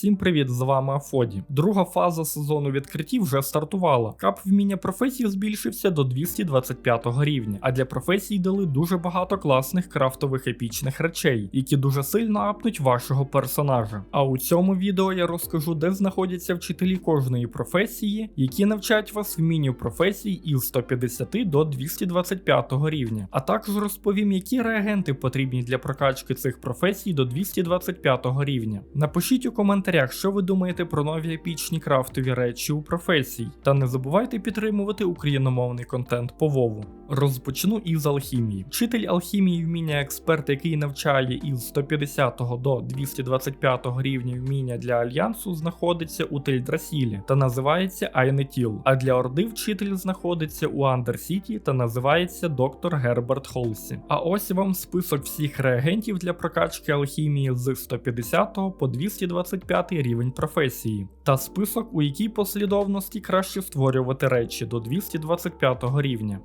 Всім привіт, з вами Афоді. Друга фаза сезону відкриттів вже стартувала. Кап вміння професії збільшився до 225 рівня, а для професій дали дуже багато класних крафтових епічних речей, які дуже сильно апнуть вашого персонажа. А у цьому відео я розкажу, де знаходяться вчителі кожної професії, які навчать вас вмінню професій із 150 до 225 рівня. А також розповім, які реагенти потрібні для прокачки цих професій до 225 рівня. Напишіть у коментарях, що ви думаєте про нові епічні крафтові речі у професії, та не забувайте підтримувати україномовний контент по Вову. Розпочну із алхімії. Вчитель алхімії вміння експерт, який навчає із 150 до 225 рівня вміння для альянсу, знаходиться у Тельдрасілі та називається Айнетіл. А для Орди вчитель знаходиться у Андерсіті та називається доктор Герберт Холсі. А ось вам список всіх реагентів для прокачки алхімії з 150 по 225 рівень професії, та список, у якій послідовності краще створювати речі до 225 рівня.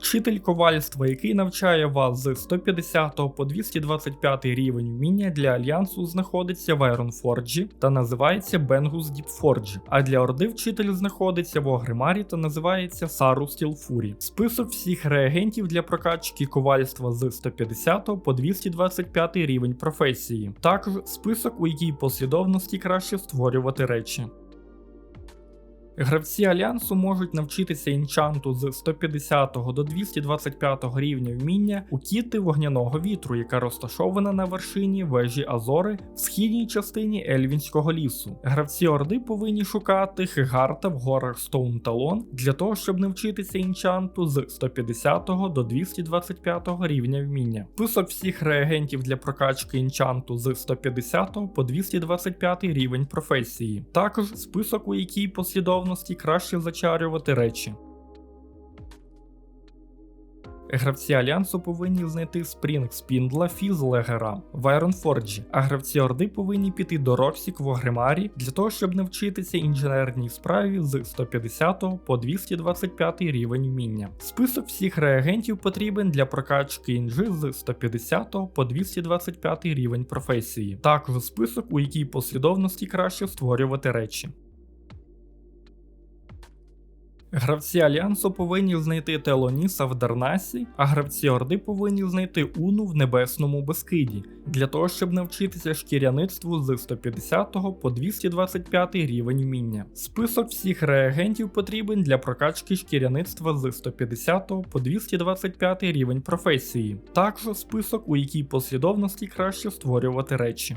Вчитель ковальства, який навчає вас з 150 по 225 рівень вміння для альянсу, знаходиться в Айронфорджі та називається Бенгус Діпфорджі, а для Орди вчитель знаходиться в Огримарі та називається Сару Стілфурі. Список всіх реагентів для прокачки ковальства з 150 по 225 рівень професії, також список, у якій послідовності краще створювати речі. Гравці альянсу можуть навчитися інчанту з 150 до 225 рівня вміння у кіти вогняного вітру, яка розташована на вершині вежі Азори в східній частині Ельвінського лісу. Гравці Орди повинні шукати Хегарта в горах Стоунталон для того, щоб навчитися інчанту з 150 до 225 рівня вміння. Список всіх реагентів для прокачки інчанту з 150 по 225 рівень професії, також список, у якій послідовно краще зачарювати речі. Гравці Альянсу повинні знайти Спрінг Спіндла Фізлегера в Айронфорджі, а гравці Орди повинні піти до Роксік в Огримарі для того, щоб навчитися інженерній справі з 150 по 225 рівень вміння. Список всіх реагентів потрібен для прокачки інжи з 150 по 225 рівень професії, також список, у якій послідовності краще створювати речі. Гравці Альянсу повинні знайти Телоніса в Дарнасі, а гравці Орди повинні знайти Уну в Небесному Бескиді для того, щоб навчитися шкіряництву з 150 по 225 рівень вміння. Список всіх реагентів потрібен для прокачки шкіряництва з 150 по 225 рівень професії, також список, у якій послідовності краще створювати речі.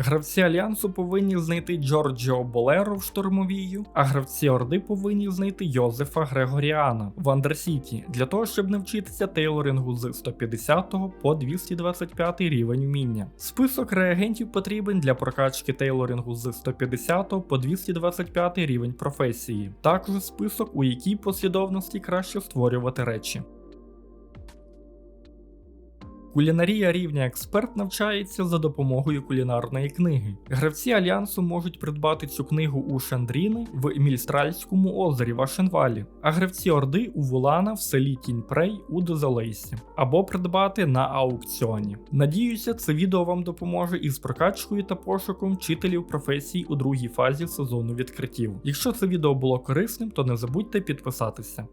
Гравці Альянсу повинні знайти Джорджіо Болеро в штурмовію, а гравці Орди повинні знайти Йозефа Грегоріана в Андерсіті для того, щоб навчитися тейлорингу з 150 по 225 рівень вміння. Список реагентів потрібен для прокачки тейлорингу з 150 по 225 рівень професії, також список, у якій послідовності краще створювати речі. Кулінарія рівня експерт навчається за допомогою кулінарної книги. Гравці альянсу можуть придбати цю книгу у Шандріни в Мільстральському озері в а гравці Орди у Вулана в селі Тіньпрей у Дезолейсі, або придбати на аукціоні. Надіюся, це відео вам допоможе із прокачкою та пошуком вчителів професій у другій фазі сезону відкриттів. Якщо це відео було корисним, то не забудьте підписатися.